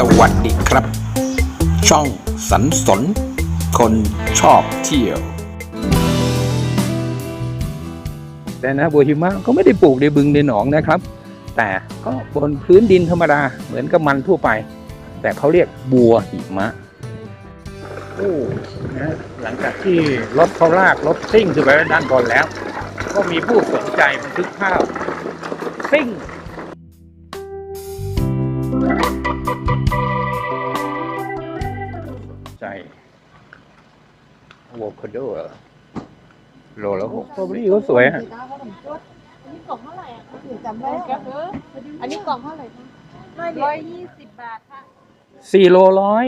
สวัสดีครับ ช่องสันสน คนชอบเที่ยว แต่นะบัวหิมะก็ไม่ได้ปลูกในบึงในหนองนะครับ แต่ก็บนพื้นดินธรรมดาเหมือนกับมันทั่วไป แต่เขาเรียกบัวหิมะโอ้นะหลังจากที่รถเขาลากรถซิ่งขึ้นไปด้านบนแล้ว ก็มีผู้สนใจบันทึกภาพซิ่ง ใจอะโวคาโดเหรอโลละหกสตรอเบอรี่เขาสวยฮะอันนี้กล่องเท่าไหร่อะคะหนูจำได้ค่ะอันนี้กล่องเท่าไหร่คะร้อยยี่สิบบาทค่ะสี่โลร้อย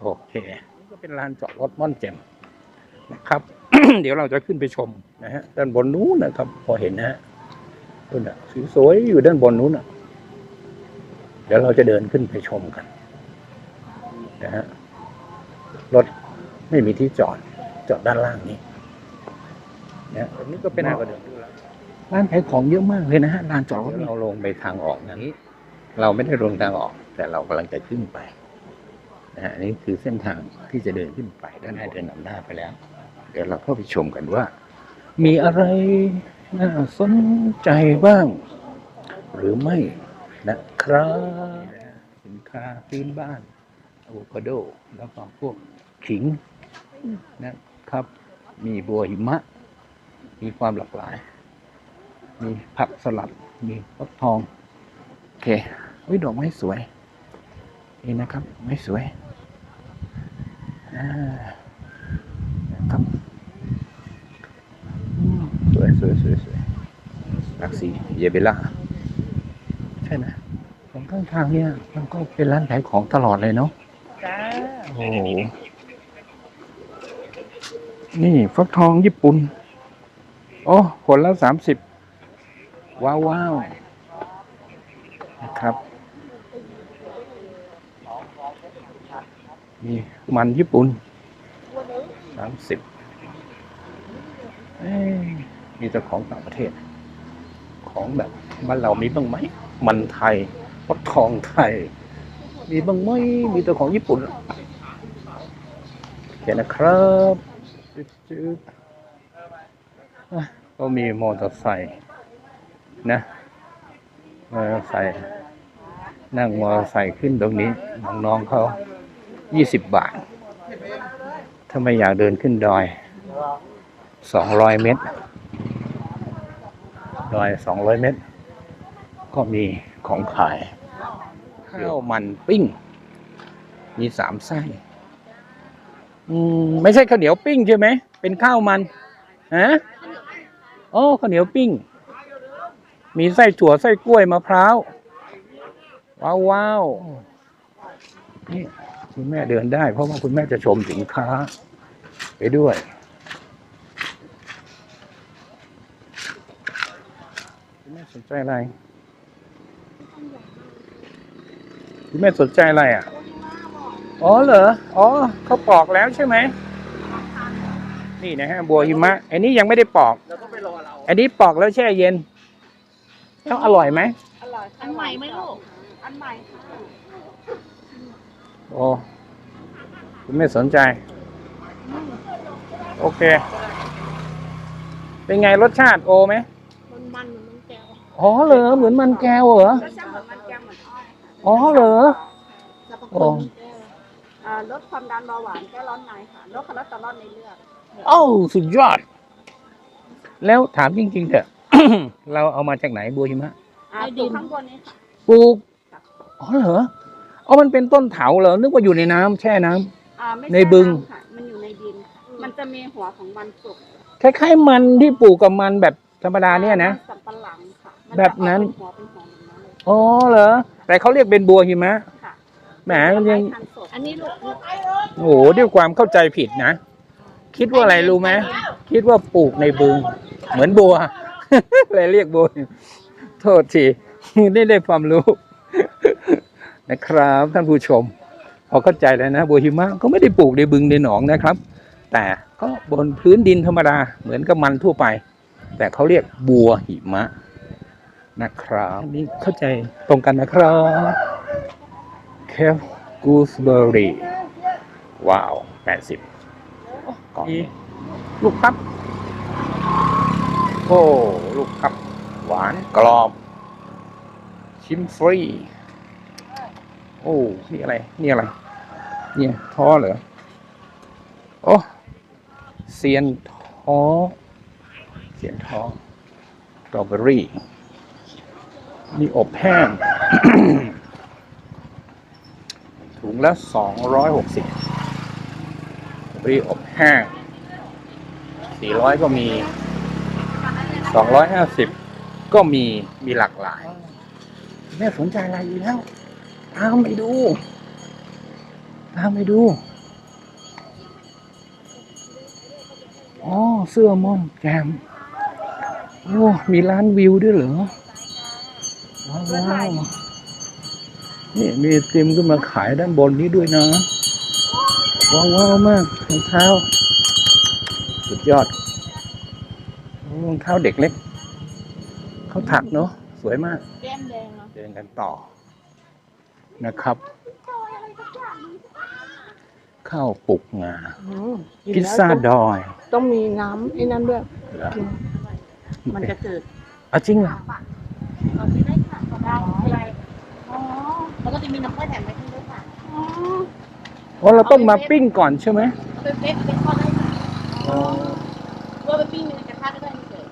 โอเคนี่ก็เป็นลานจอดรถม่อนเจมนะครับ เดี๋ยวเราจะขึ้นไปชมนะฮะด้านบนนู้นนะครับ พอเห็นนะฮะนู่นอะสวยๆอยู่ด้านบนนู้นอะ เดี๋ยวเราจะเดินขึ้นไปชมกันนะฮะรถไม่มีที่จอดจอดด้านล่างนี้นะตรงนี้ก็เป็นก็เดินดูแล้วร้านขายของเยอะมากเลยนะฮะลานจอดรถเราลงไปทางออกนั้นเราไม่ได้ลงทางออก แต่เรากำลังจะขึ้นไปนะฮะอันนี้คือเส้นทางที่จะเดินขึ้นไปด้านหน้าเดินนำหน้าไปแล้ว เดี๋ยวเราเข้าไปชมกันว่า มีอะไรน่าสนใจบ้าง หรือไม่ นะครับสินค้าพื้นบ้านอะโวคาโด แล้วก็พวกขิงนะครับ มีบัวหิมะ มีความหลากหลาย มีผักสลัด มีฟักทอง โอเควิดอกไม้สวย นี่นะครับ ไม้สวยนะครับสวยสวยสวยสวยลักสีเยเบล่า ใช่ไหมตรงข้างทางเนี่ยมันก็เป็นร้านขายของตลอดเลยเนาะจ้าโอ้โหนี่ฟักทองญี่ปุ่น โอ้ผลละสามสิบว้าวว้าวนะครับมีมันญี่ปุ่นสามสิบมีแต่ของต่างประเทศ ของแบบ บ้านเรามีบ้างไหม มันไทยฟักทองไทย มีบ้างไหม มีแต่ของญี่ปุ่นโอเคนะครับก็มีมอเตอร์ไซค์นะมอเตอร์ไซค์นั่งมอเตอร์ไซค์ขึ้นตรงนี้ น้องๆเขายี่สิบบาท ถ้าไม่อยากเดินขึ้นดอยสองร้อยเมตร ดอยสองร้อยเมตร ก็มีของขาย ข้าวมันปิ้ง มีสามไส้ไม่ใช่ข้าวเหนียวปิ้งใช่ไหม เป็นข้าวมันฮะโอ้ข้าวเหนียวปิ้ง มีไส้ถั่วไส้กล้วยมะพร้าว ว้าวว้าวนี่คุณแม่เดินได้ เพราะว่าคุณแม่จะชมสินค้า ไปด้วยคุณแม่สนใจอะไร คุณแม่สนใจอะไรอะ อ๋อเหรอ อ๋อเขาปอกแล้วใช่ไหม นี่นะฮะบัวหิมะ อันนี้ยังไม่ได้ปอกอันนี้ปอกแล้วแช่เย็น แล้วอร่อยไหม อร่อยอันใหม่ไหมลูก อันใหม่ค่ะโอ้คุณไม่สนใจ โอเค เป็นไงรสชาติโอไหมมันมันเหมือนมันแก้ว อ๋อเหรอเหมือนมันแก้วเหรอ รสชาติเหมือนมันแก้วเหมือน อ้อยอ๋อเหรอ สรรพโอ้คุณแก้วอ่าลดความดันเบาหวานแก้ร้อนในค่ะลดคอเลสเตอรอลในเลือดโอ้สุดยอด แล้วถามจริงๆเถอะ เราเอามาจากไหนบัวหิมะอ่าปลูกข้างบนนี้ค่ะปลูกอ๋อเหรออ๋อมันเป็นต้นเถาเหรอนึกว่าอยู่ในน้ำแช่น้ำ อ่าไม่ในช่บึงำค่ะ มันอยู่ในดินค่ะมันจะมีหัวของมันสุกคล้ายๆมันที่ปลูกกับมันแบบธรรมดาเนี่ยนะ มัสับปะหลังค่ะมัจะแบบนั้น ออกเป็นหัวเป็นหัวเหมือนนั้นเลยอ๋อเหรอ แต่เขาเรียกเป็นบัวหิมะค่ะ แหมมันยังทานสดอันนี้ลูกโอ้โหด้วยความเข้าใจผิดนะ คิดว่าอะไรรู้ไหมคิดว่าปลูกในบึง เหมือนบัว เลยเรียกบัว โทษทีได้ได้ความรู้ นะครับท่านผู้ชม พอเข้าใจแล้วนะ บัวหิมะก็ไม่ได้ปลูกในบึงในหนองนะครับ แต่ก็บนพื้นดินธรรมดาเหมือนกับมันทั่วไป แต่เขาเรียกบัวหิมะ นะครับอันนี่เข้าใจตรงกันนะครับโอเคเคฟกูสเบอร์รี่ว้าวแปดสิบก่อนลูกครับ โอ้ ลูกครับ หวานกรอบ ชิมฟรี โอ้ นี่อะไร นี่อะไร เนี่ยท้อเหรอ โอ้เซียนท้อเซียนท้อสตรอเบอรี่ นี่อบแห้ง ถุงละสองร้อยหกสิบรีอบแห้งสี่ร้อยก็มีสองร้อยห้าสิบก็มีมีหลากหลายแม่สนใจอะไรอยู่แล้วตามไปดูตามไปดูอ๋อเสื้อม่อนแกมโอ้มีร้านวิวด้วยเหรอ ว้าวว้าวนี่มีไอติมขึ้นมาขายด้านบนนี้ด้วยนะ ว้าวว้าวมากรองเท้า สุดยอดรองเท้าเด็กเล็ก เขาถักเนาะสวยมากแก้มแดงเนาะเดินกันต่อ นะครับ ข้าวปลุกงาพิซซ่าดอยต้องมีน้ำไอ้นั่นด้วย เหรอมันจะจืดเอาจริงเหรอ เอาที่ ได้ค่ะได้อะไรอ๋อแล้วก็จะมีน้ำกล้วยแถมไว้ให้ด้วยค่ะอ๋อว่าเราต้องมาปิ้งก่อนใช่ไหมเอาไปเป๊ะเป็นข้อได้ค่ะอ๋อว่าไปปิ้งในกระทะก็ได้ไม่เฉย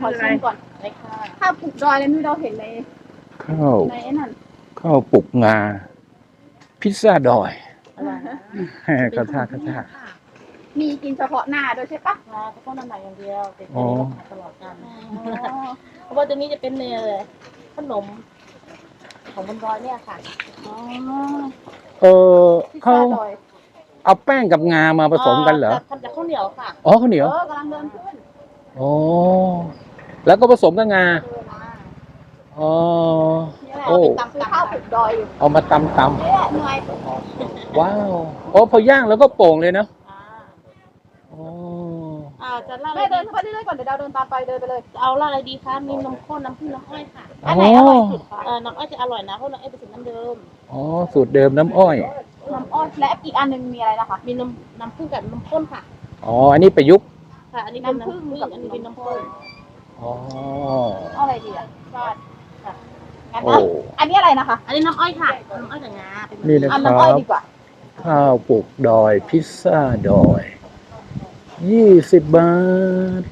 ขอชิมก่อนได้ค่ะถ้าปลูกดอยแล้วนี่เราเห็นในข้าวในไอ้นั่นข้าวปลุกงา พิซซ่าดอยอะไรแฮ่กระทะกระทะ มีกินเฉพาะหน้าด้วยใช่ปะหน้าเฉพาะหน้าไหนอย่างเดียวแต่อ๋อตลอดกันเพราะว่าตัวนี้จะเป็นเนยเลยขนมของบนดอยเนี่ยค่ะอ๋อเออพิซเขาซ่าดอยเอาแป้งกับงามาผสมกันเหรอทำจากข้าวเหนียวค่ะ อ๋อข้าวเหนียวเออกำลังเดินขึ้นอ๋อแล้วก็ผสมกับงาเดินมาอ๋อเนี่ยโอ้เป็นตำข้าวผูกดอยอยู่เอามาตำตเนี่ยเหนื่อยำว้าว โอ้พอย่างแล้วก็โป่งเลยเนอะอ่าอ๋อ อ่าจะเล่าแม่เดินเข้าไปเรื่อยๆก่อนเดี๋ยวดาวเดินตามไปเดินไปเลย เอาล่าอะไรดีคะมีนมข้นน้ำผึ้งน้ำอ้อยค่ะอ๋อไหนอร่อยสุดคะเออน้ำอ้อยจะอร่อยนะเพราะน้ำอ้อยเป็นสูตรน้ำเดิม อ๋อ สูตรเดิมน้ำอ้อย น้ำอ้อยและอีกอันหนึ่งมีอะไรนะคะ มีน้ำน้ำผึ้งกับน้ำข้นค่ะ อ๋อ อันนี้ประยุกต์ ค่ะ อันนี้เป็นน้ำผึ้งกับอันนี้เป็นน้ำข้นอ๋อ เอาอะไรดีอะชาติค่ะงั้นโอ้ นะอันนี้อะไรนะคะอันนี้น้ำอ้อยค่ะน้ำอ้อยกับงาเป็นนี่นะอันครัน้ำอ้อยบ ดีกว่า ข้าวปลูกดอย พิซซ่าดอย ยี่สิบบาท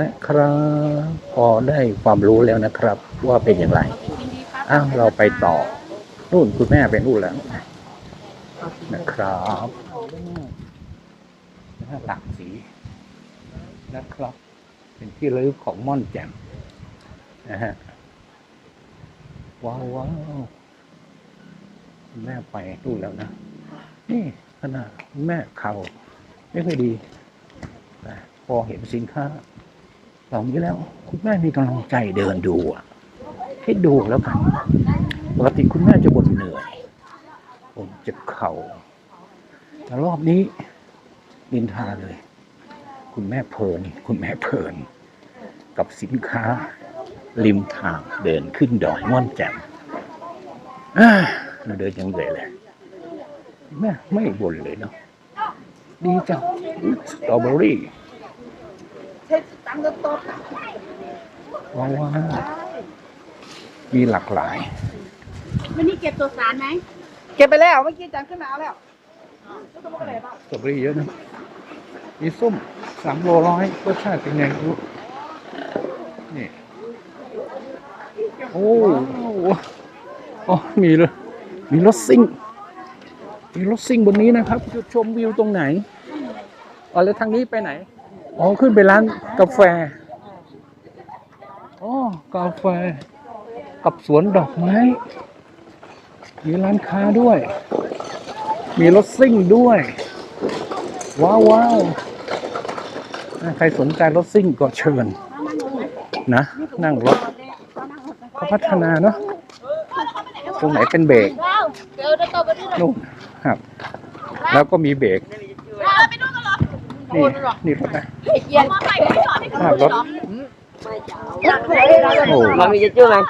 นะครับ พอได้ความรู้แล้วนะครับ ว่าเป็นอย่างไร อ้าวเราไปต่อ นู่นคุณแม่ไปนู่นแล้ว นะครับหลากสีนะครับ เป็นที่ระลึกของม่อนแจ่มนะฮะว้าวว้าวแม่ไปนู่นแล้วนะ นี่ขนาดแม่เขา ไม่ค่อยดีพอเห็นสินค้าเหล่านี้แล้ว คุณแม่มีกำลังใจเดินดูอะให้ดูแล้วกันปกติคุณแม่จะบ่นเหนื่อยบ่นเจ็บเข่าแต่รอบนี้นินทาเลย คุณแม่เพลิน คุณแม่เพลิน กับสินค้า ริมทางเดินขึ้นดอยม่อนแจ่มเราเดินยังเลยเลยแม่ไม่บ่นเลยเนาะ ดีจังอุ๊ยสตรอเบอรี่เช็ดตังค์โต๊ะว้าวว้าวมีหลากหลาย วันนี้เก็บตัวสารไหม เก็บไปแล้วเมื่อกี้จังขึ้นมาเอาแล้วสตรอเบอรี่เยอะนะมีส้มสามโลร้อยรสชาติเป็นไงไม่รู้นี่ โอ้โอ้มีเลยมีรถซิ่ง มีรถซิ่งบนนี้นะครับ จุดชมวิวตรงไหนอ๋อแล้วทางนี้ไปไหน อ๋อ ขึ้นไปร้านกาแฟอ๋อกาแฟ กับสวนดอกไม้ มีร้านค้าด้วย มีรถซิ่งด้วย ว้าวว้าวอะใครสนใจรถซิ่งก็เชิญ นะ นั่งรถเขาพัฒนาเนาะตรงไหนเป็นเบรกว้าวเดี๋ยวได้ตัวไปด้วยนู่นครับ แล้วก็มีเบรกว้าวไปดูกันเหรอนี่นี่รถนะเย็นมาใส่ไม่จอดให้ภาพรถโอ้เรามีจะจู้ไหมน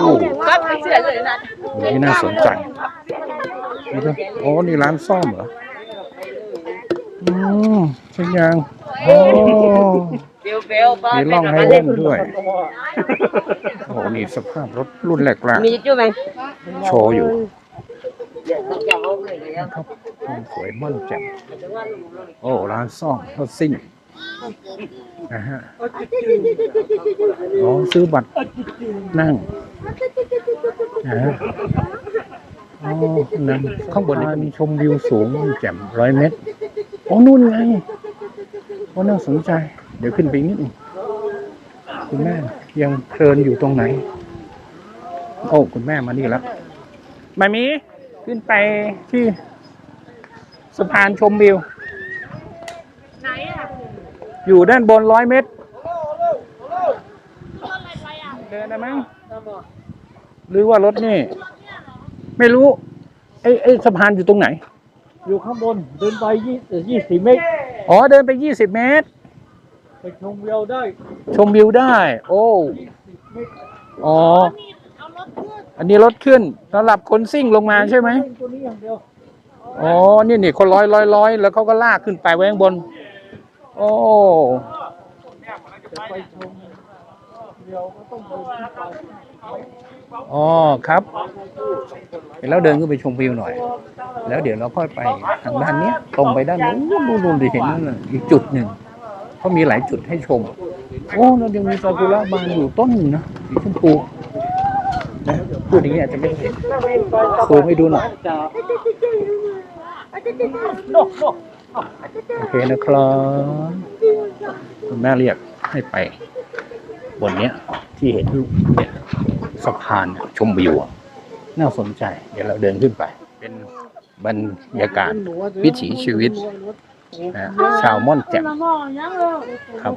โอ้ก็ไม่เชื่อเลยนะนี่น่าสนใจนี่ก็โอ้นี่ร้านซ่อมเหรออืมใช่ยังโอ้เบลเบลบ้ามีร่องให้เล่นด้วยโอ้โหนี่สภาพรถรุ่นแรกมีจุ๊บไหมๆโชว์อยู่ นะครับสวยม่อนแจ่มโอ้ร้านซ่อมรถซิ่งนะฮะอ๋อซื้อบัตรนั่งนะฮะอ๋อนั่นข้างบนนี้มีชมวิวสูงแจ่มร้อยเมตรโอ้นู่นไงโอ้น่าสนใจ เดี๋ยวขึ้นไปนิดหนึงคุณแม่ยังเพลินอยู่ตรงไหน โอ้ คุณแม่มานี่แล้วมามี ขึ้นไปที่สะพานชมวิว ไหนอะอยู่ด้านบนร้อยเมตรเดินได้มั้งหรือว่ารถนี่ ไม่รู้ ไอ้ไอ้สะพานอยู่ตรงไหน อยู่ข้างบนเดินไปยี่ยี่สิบเมตรอ๋อ เดินไปยี่สิบเมตร ไปชมวิวได้ชมวิวได้ โอ้อ๋อ อันนี้รถขึ้นสำหรับคนซิ่งลงมาใช่ไหมตัวนี้อย่างเดียวอ๋อนี่นี่คนร้อยร้อยร้อยแล้วเขาก็ลากขึ้นไปไว้ข้างบน โอ้จะไปชมวิวก็ต้องเดินขึ้นไปอ๋อครับแล้วเดินขึ้นไปชมวิวหน่อย แล้วเดี๋ยวเราค่อยไปทางด้านนี้ตรงไปด้านนู้นนู่นดิเห็นนั่นอีกจุดหนึ่งเขามีหลายจุดให้ชม โอ้แล้วยังมีซากุระบานอยู่ต้นหนึ่งนะสีชมพู พูดอย่างนี้อาจจะไม่เห็นซูมให้ดูหน่อยโอเคนะครับคุณแม่เรียกให้ไป บนเนี้ย ที่เห็นเนี่ยสะพานชมวิวน่าสนใจ เดี๋ยวเราเดินขึ้นไป เป็นบรรยากาศวิถีชีวิตนะชาวม่อนแจ่มครับ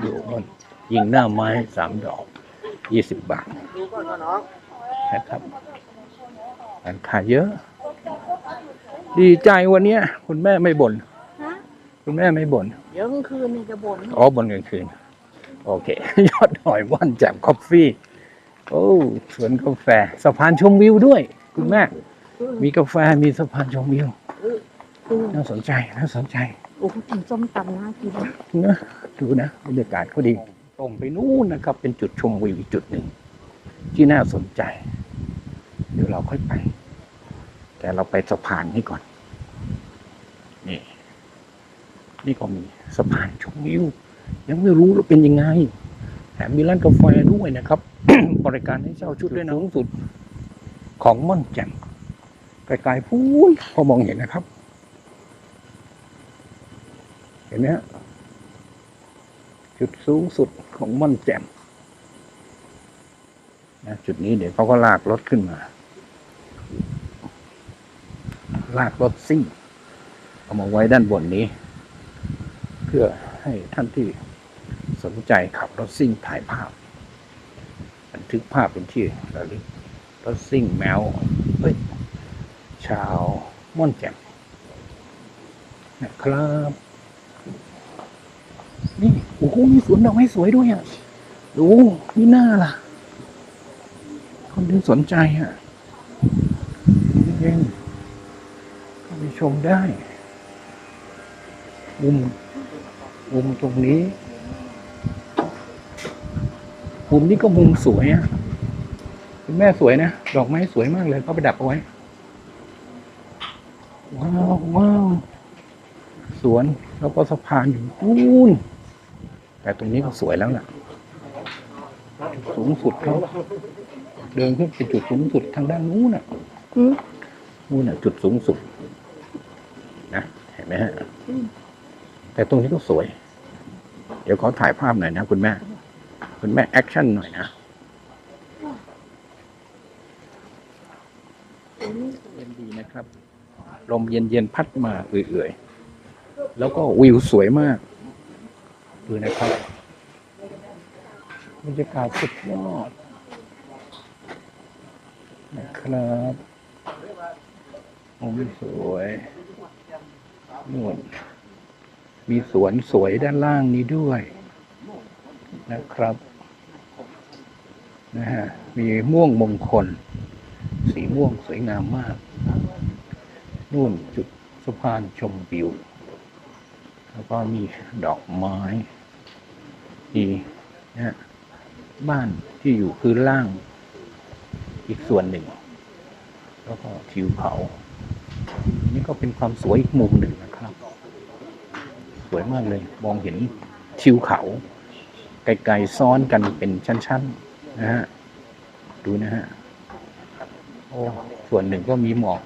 อยู่ม่อนยิงหน้าไม้สามดอกยี่สิบบาท นะครับร้านค้าเยอะ ดีใจวันเนี้ย คุณแม่ไม่บ่นคุณแม่ไม่บ่นเดี๋ยวกลางคืนนี่จะบ่นอ๋อบนกลางคืน โอเค ยอดหอยว่านแจ่มคอฟฟี่ โอ้สวนกาแฟสะพานชมวิวด้วย คุณแม่ มีกาแฟมีสะพานชมวิวน่าสนใจน่าสนใจโอ้โหกินส้มตำน่ากินนะดูนะบรรยากาศเขาดีตรงไปนู่นนะครับ เป็นจุดชมวิวอีกจุดหนึ่ง ที่น่าสนใจ เดี๋ยวเราค่อยไป แต่เราไปสะพานนี้ก่อน นี่ นี่ก็มีสะพานชมวิวยังไม่รู้ว่าเป็นยังไงแถมมีร้านกาแฟด้วยนะครับ บริการให้เช่าชุดด้วยนะสูงสุด ของม่อนแจ่มไกลๆพูนพอมองเห็นนะครับ เห็นไหมฮะจุดสูงสุดของม่อนแจ่มนะ จุดนี้เดี๋ยวเขาก็ลากรถขึ้นมา ลากรถซิ่งเอามาไว้ด้านบนนี้ เพื่อให้ท่านที่สนใจขับรถซิ่งถ่ายภาพ บันทึกภาพเป็นที่ระลึกรถซิ่งแมวเฮ้ยชาวม่อนแจ่มนะครับนี่โอ้โหมีสวนดอกไม้สวยด้วยอะดูนี่หน้าล่ะ คนที่สนใจอะเย็นๆก็ไปชมได้ มุม มุมตรงนี้ มุมนี้ก็มุมสวยอะคุณแม่สวยนะ ดอกไม้สวยมากเลยเขาไปดับเอาไว้ ว้าวว้าวสวนแล้วก็สะพานอยู่นู่นแต่ตรงนี้ก็สวยแล้วล่ะสูงสุดเขา เดินขึ้นไปจุดสูงสุดทางด้านนู้นน่ะนู่นน่ะ จุดสูงสุด นะเห็นไหมฮะแต่ตรงนี้ก็สวย เดี๋ยวขอถ่ายภาพหน่อยนะคุณแม่ คุณแม่แอคชั่นหน่อยนะเย็นดีนะครับ ลมเย็นๆพัดมาเอื่อยๆ แล้วก็วิวสวยมาก ดูนะครับบรรยากาศสุดยอด นะครับมุมสวยนู่นมีสวนสวยด้านล่างนี้ด้วย นะครับนะฮะมีม่วงมงคล สีม่วงสวยงามมากนู่นจุดสะพานชมวิว แล้วก็มีดอกไม้มีนะฮะบ้านที่อยู่พื้นล่าง อีกส่วนหนึ่ง แล้วก็ทิวเขานี่ก็เป็นความสวยอีกมุมหนึ่งนะครับ สวยมากเลย มองเห็นทิวเขา ไกลๆซ้อนกันเป็นชั้นๆนะฮะดูนะฮะโอ้ส่วนหนึ่งก็มีหมอก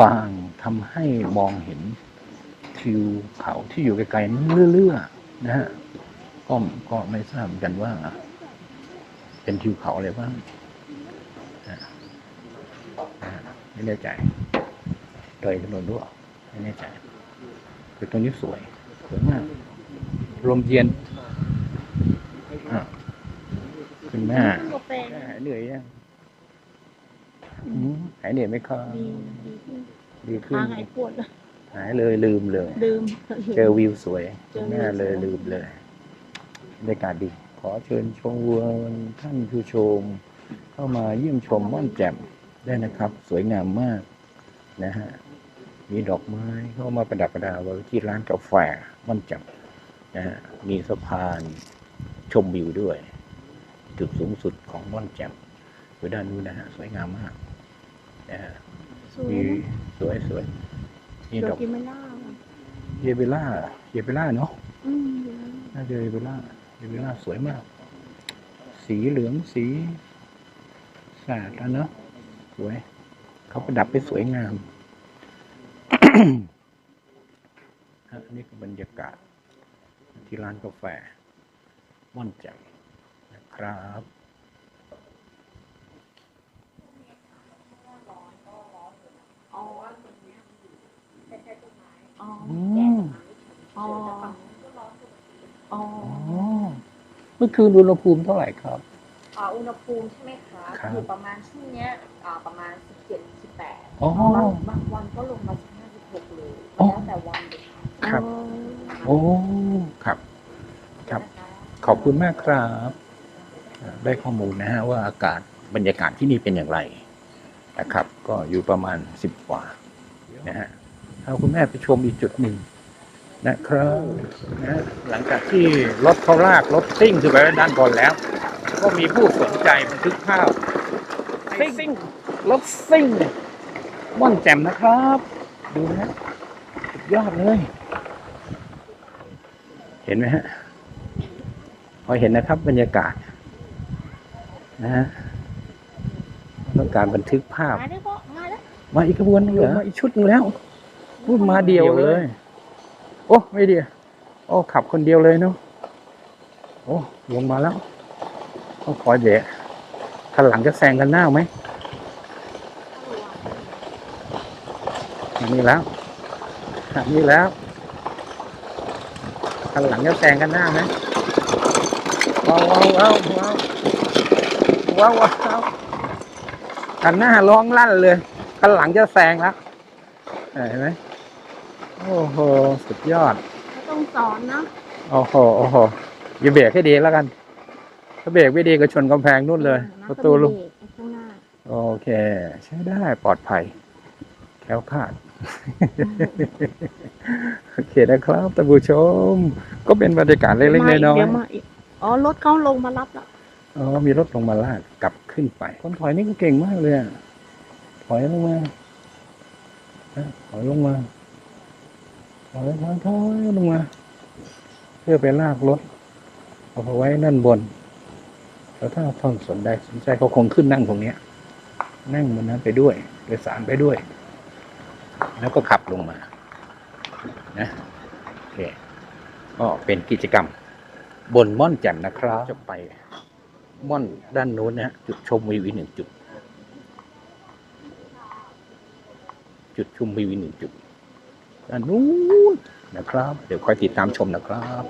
บางๆทำให้มองเห็นทิวเขาที่อยู่ไกลๆนั้นเรื่อยๆนะฮะก็ก็ไม่ทราบเหมือนกันว่า เป็นทิวเขาอะไรบ้าง ไม่แน่ใจโดยถนนด้วยไม่แน่ใจคือตรงนี้สวยสวยมากลมเย็นอะคุณแม่กาแฟหายเหนื่อยยังอืมหายเหนื่อยไหมครับดีดีขึ้นดีขึ้นทางหายปวดแล้วหายเลยลืมเลยลืมเจอวิวสวยเจอวิวแม่เลยสวยลืมเลยบรรยากาศดี ขอเชิญชมวัวท่านผู้ชม เข้ามาเยี่ยมชมม่อนแจ่มได้นะครับ สวยงามมากนะฮะมีดอกไม้เข้ามาประดับประดาไว้ที่ร้านกาแฟม่อนแจ่มนะฮะมีสะพานชมวิวด้วย จุดสูงสุดของม่อนแจ่มอยู่ด้านนู้นนะฮะสวยงามมากนะฮะสวยมีนะสวยสวยมีโดดอกกิไม่ล่าเยเบล่าเยเบล่าเนาะอืมน่าจะเยเบล่าเยเบล่าสวยมาก สีเหลืองสี สาดแล้วเนาะสวย เขาประดับไปสวยงามฮะนี่คือบรรยากาศ ที่ร้านกาแฟม่อนแจ่มนะครับอ๋ออ๋ออืมอ๋ออ๋ออ๋อเมื่อคืนอุณหภูมิเท่าไหร่ครับ อ่าอุณหภูมิใช่ไหมคะครับอยู่ประมาณช่วงเนี้ยอ่าประมาณ 17 18อ๋อบางบางวันก็ลงมา 15 16เลยอ๋อ แล้วแต่วันเลยค่ะครับ โอ้ ครับ ครับขอบคุณมากครับอ่าได้ข้อมูลนะฮะว่าอากาศบรรยากาศที่นี่เป็นอย่างไรนะครับ ก็อยู่ประมาณสิบกว่านะฮะเอาคุณแม่ไปชมอีกจุดหนึ่ง นะครับนะฮะหลังจากที่รถเขาลากรถซิ่งขึ้นไปไว้ด้านบนแล้ว ก็มีผู้สนใจบันทึกภาพซิ่งรถซิ่งม่อนแจ่มนะครับ ดูนะฮะสุดยอดเลย เห็นไหมฮะพอเห็นนะครับบรรยากาศ นะฮะต้องการบันทึกภาพ มาได้ปะมาแล้วมาอีกขบวนหนึงเหรอมาอีกชุดหนึงแล้วพูดมาเดียวเลย โอ้ไม่ดีโอ้ขับคนเดียวเลยเนาะโอ้ลงมาแล้วต้องคอยเดะคันหลังจะแซงกันหน้าไหมนนี้แล้วนนี้แล้วคันหลังจะแซงกันหน้าไหมว้าวว้าวว้าวว้าวว้าวว้าวคันหน้าร้องลั่นเลยคันหลังจะแซงแล้วเห็นไหม โอ้โห สุดยอดไม่ต้องสอนนะโอ้โห โอ้โห อย่าเบรกให้ดีแล้วกัน ถ้าเบรกไม่ดีก็ชนกำแพงนู่นเลย ประตูลงข้างหน้าโอเค ใช้ได้ปลอดภัยแคล้วคลาด โอเคนะครับท่านผู้ชม ก็เป็นบรรยากาศเล็กๆน้อยเดี๋ยวมาอีกอ๋อ รถเขาลงมารับแล้วๆอ๋อ มีรถลงมาลาดกลับขึ้นไป คนถอยนี่ก็เก่งมากเลยอะถอยลงมาฮะถอยลงมา ถอยถอยถอยลงมา เพื่อไปลากรถเอาไปไว้นั่นบน แล้วถ้าท่านสนใจสนใจเขาคงขึ้นนั่งตรงเนี้ยนั่งบนนั้นไปด้วยโดยสารไปด้วย แล้วก็ขับลงมานะโอเคก็เป็นกิจกรรม บนม่อนแจ่มนะครับจะไปม่อนด้านโน้นนะฮะจุดชมวิวอีกหนึ่งจุด จุดชมวิวอีกหนึ่งจุด อันนู้นนะครับ เดี๋ยวคอยติดตามชมนะครับ